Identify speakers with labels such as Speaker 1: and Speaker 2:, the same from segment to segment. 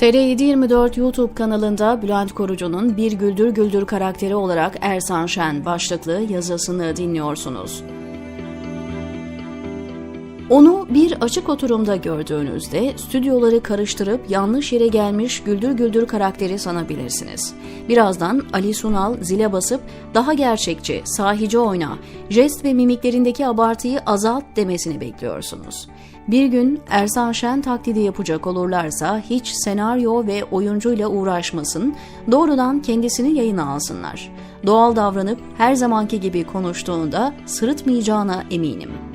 Speaker 1: TR724 YouTube kanalında Bülent Korucu'nun Bir Güldür Güldür karakteri olarak Ersan Şen başlıklı yazısını dinliyorsunuz. Onu bir açık oturumda gördüğünüzde stüdyoları karıştırıp yanlış yere gelmiş güldür güldür karakteri sanabilirsiniz. Birazdan Ali Sunal zile basıp daha gerçekçi, sahici oyna, jest ve mimiklerindeki abartıyı azalt demesini bekliyorsunuz. Bir gün Ersan Şen taklidi yapacak olurlarsa hiç senaryo ve oyuncuyla uğraşmasın, doğrudan kendisini yayına alsınlar. Doğal davranıp her zamanki gibi konuştuğunda sırıtmayacağına eminim.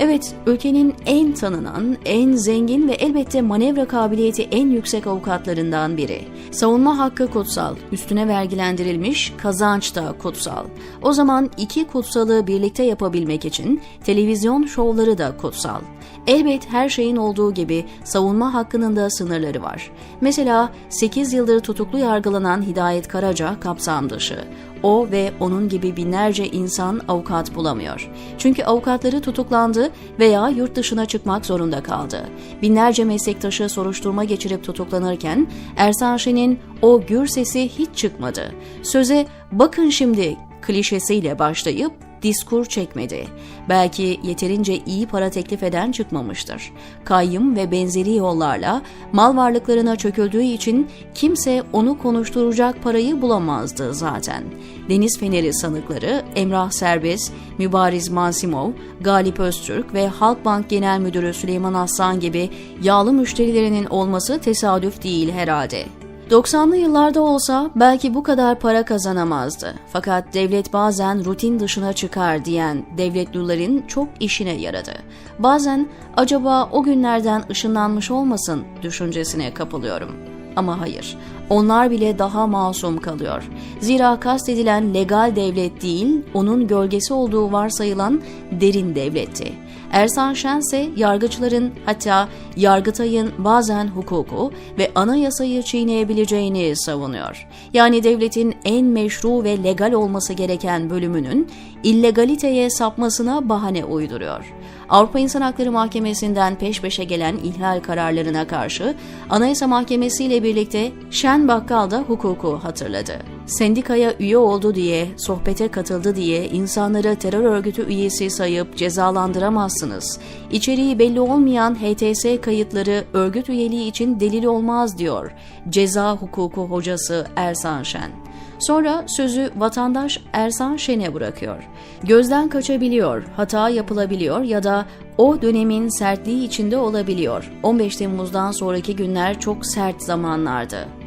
Speaker 1: Evet, ülkenin en tanınan, en zengin ve elbette manevra kabiliyeti en yüksek avukatlarından biri. Savunma hakkı kutsal, üstüne vergilendirilmiş kazanç da kutsal. O zaman iki kutsalı birlikte yapabilmek için televizyon şovları da kutsal. Elbet her şeyin olduğu gibi savunma hakkının da sınırları var. Mesela 8 yıldır tutuklu yargılanan Hidayet Karaca kapsam dışı. O ve onun gibi binlerce insan avukat bulamıyor. Çünkü avukatları tutuklandı veya yurt dışına çıkmak zorunda kaldı. Binlerce meslektaşı soruşturma geçirip tutuklanırken Ersan Şen'in o gür sesi hiç çıkmadı. Söze bakın şimdi klişesiyle başlayıp diskur çekmedi. Belki yeterince iyi para teklif eden çıkmamıştır. Kayyım ve benzeri yollarla mal varlıklarına çöküldüğü için kimse onu konuşturacak parayı bulamazdı zaten. Deniz Feneri sanıkları Emrah Serbest, Mübariz Mansimov, Galip Öztürk ve Halkbank Genel Müdürü Süleyman Aslan gibi yağlı müşterilerinin olması tesadüf değil herhalde. 90'lı yıllarda olsa belki bu kadar para kazanamazdı. Fakat devlet bazen rutin dışına çıkar diyen devletlilerin çok işine yaradı. Bazen acaba o günlerden ışınlanmış olmasın düşüncesine kapılıyorum. Ama hayır, onlar bile daha masum kalıyor. Zira kastedilen legal devlet değil, onun gölgesi olduğu varsayılan derin devletti. Ersan Şen ise yargıçların hatta Yargıtay'ın bazen hukuku ve anayasayı çiğneyebileceğini savunuyor. Yani devletin en meşru ve legal olması gereken bölümünün illegaliteye sapmasına bahane uyduruyor. Avrupa İnsan Hakları Mahkemesi'nden peş peşe gelen ihlal kararlarına karşı Anayasa Mahkemesi ile birlikte Şen Bakkal da hukuku hatırladı. Sendikaya üye oldu diye, sohbete katıldı diye insanları terör örgütü üyesi sayıp cezalandıramazsınız. İçeriği belli olmayan HTS kayıtları örgüt üyeliği için delil olmaz diyor ceza hukuku hocası Ersan Şen. Sonra sözü vatandaş Ersan Şen'e bırakıyor. Gözden kaçabiliyor, hata yapılabiliyor ya da o dönemin sertliği içinde olabiliyor. 15 Temmuz'dan sonraki günler çok sert zamanlardı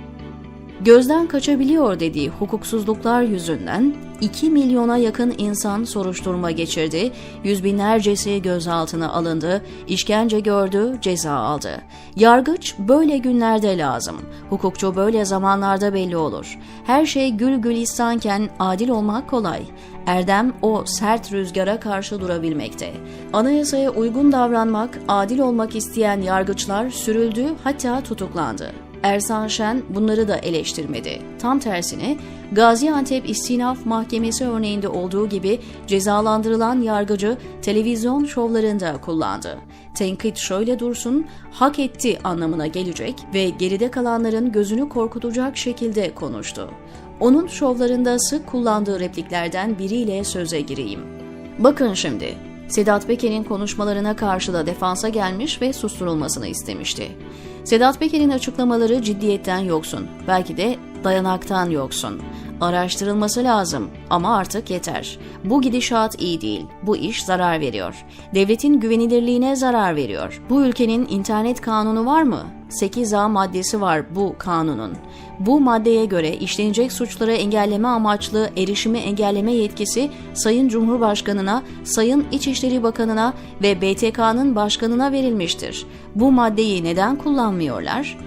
Speaker 1: gözden kaçabiliyor dediği hukuksuzluklar yüzünden 2 milyona yakın insan soruşturma geçirdi, yüz binlercesi gözaltına alındı, işkence gördü, ceza aldı. Yargıç böyle günlerde lazım. Hukukçu böyle zamanlarda belli olur. Her şey gül gülistanken adil olmak kolay. Erdem o sert rüzgara karşı durabilmekte. Anayasaya uygun davranmak, adil olmak isteyen yargıçlar sürüldü hatta tutuklandı. Ersan Şen bunları da eleştirmedi. Tam tersine Gaziantep İstinaf Mahkemesi örneğinde olduğu gibi cezalandırılan yargıcı televizyon şovlarında kullandı. Tenkit şöyle dursun, hak etti anlamına gelecek ve geride kalanların gözünü korkutacak şekilde konuştu. Onun şovlarında sık kullandığı repliklerden biriyle söze gireyim. Bakın şimdi, Sedat Peker'in konuşmalarına karşı da defansa gelmiş ve susturulmasını istemişti. Sedat Peker'in açıklamaları ciddiyetten yoksun, belki de dayanaktan yoksun. Araştırılması lazım ama artık yeter. Bu gidişat iyi değil. Bu iş zarar veriyor. Devletin güvenilirliğine zarar veriyor. Bu ülkenin internet kanunu var mı? 8A maddesi var bu kanunun. Bu maddeye göre işlenecek suçları engelleme amaçlı erişimi engelleme yetkisi Sayın Cumhurbaşkanına, Sayın İçişleri Bakanına ve BTK'nın başkanına verilmiştir. Bu maddeyi neden kullanmıyorlar?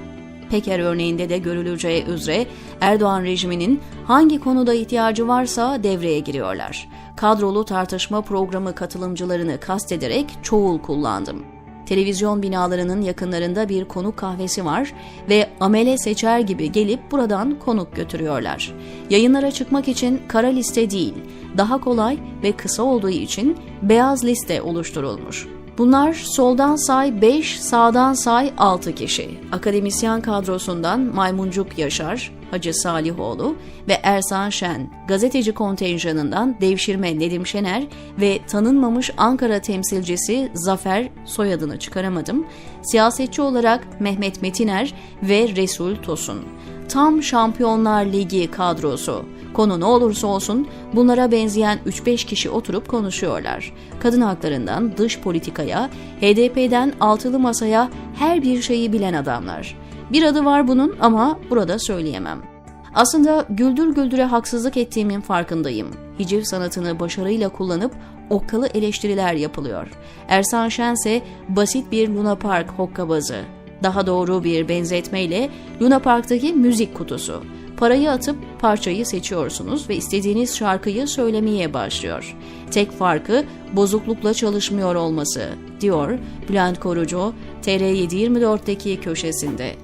Speaker 1: Peker örneğinde de görüleceği üzere Erdoğan rejiminin hangi konuda ihtiyacı varsa devreye giriyorlar. Kadrolu tartışma programı katılımcılarını kastederek çoğul kullandım. Televizyon binalarının yakınlarında bir konuk kahvesi var ve amele seçer gibi gelip buradan konuk götürüyorlar. Yayınlara çıkmak için kara liste değil, daha kolay ve kısa olduğu için beyaz liste oluşturulmuş. Bunlar soldan say 5, sağdan say 6 kişi. Akademisyen kadrosundan Maymuncuk Yaşar, Hacı Salihoğlu ve Ersan Şen, gazeteci kontenjanından devşirme Nedim Şener ve tanınmamış Ankara temsilcisi Zafer soyadını çıkaramadım, siyasetçi olarak Mehmet Metiner ve Resul Tosun. Tam Şampiyonlar Ligi kadrosu. Konu ne olursa olsun bunlara benzeyen 3-5 kişi oturup konuşuyorlar. Kadın haklarından dış politikaya, HDP'den altılı masaya her bir şeyi bilen adamlar. Bir adı var bunun ama burada söyleyemem. Aslında güldür güldüre haksızlık ettiğimin farkındayım. Hiciv sanatını başarıyla kullanıp okkalı eleştiriler yapılıyor. Ersan Şen ise basit bir Luna Park hokkabazı. Daha doğru bir benzetmeyle Luna Park'taki müzik kutusu. Parayı atıp parçayı seçiyorsunuz ve istediğiniz şarkıyı söylemeye başlıyor. Tek farkı bozuklukla çalışmıyor olması, diyor Bülent Korucu TR724'deki köşesinde.